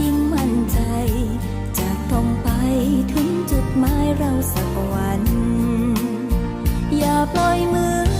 ยิ่งมั่นใจ จาตรงไปถึงจุดหมายเราสักวัน อย่าปล่อยมือ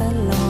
不老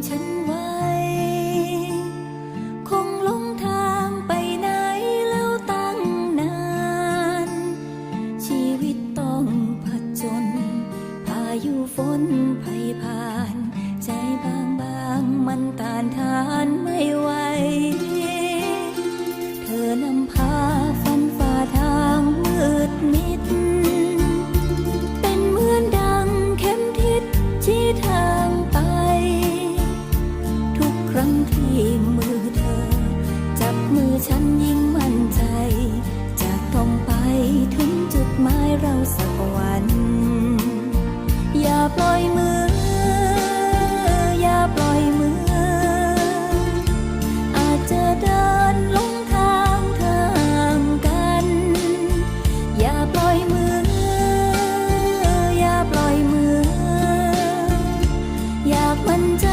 千万 สักวัน อย่าปล่อยมือ อย่าปล่อยมือ อาจจะเดินลงทางทางกัน อย่าปล่อยมือ อย่าปล่อยมือ อยากมันจ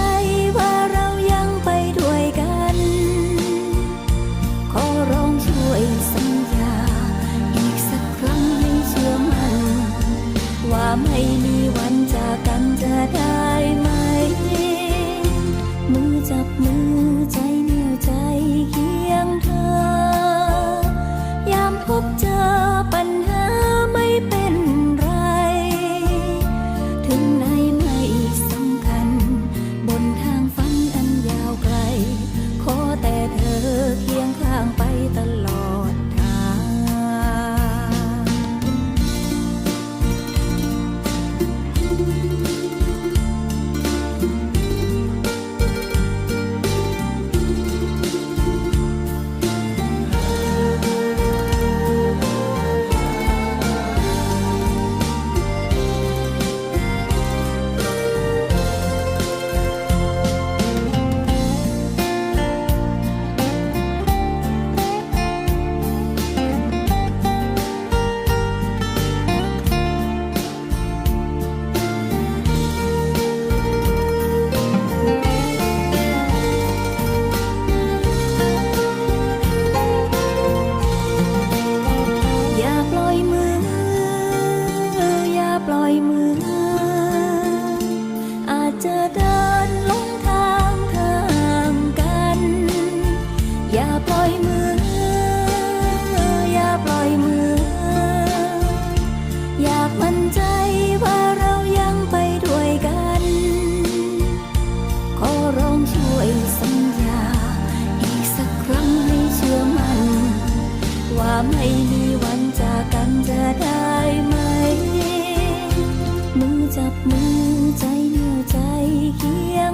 ใจว่าเรายังไปด้วยกัน ขอร้องช่วยสัญญา อีกสักครั้งให้เชื่อมัน ว่าไม่มีวันจากกันจะได้ไหม มือจับมือใจเนียวใจเคียง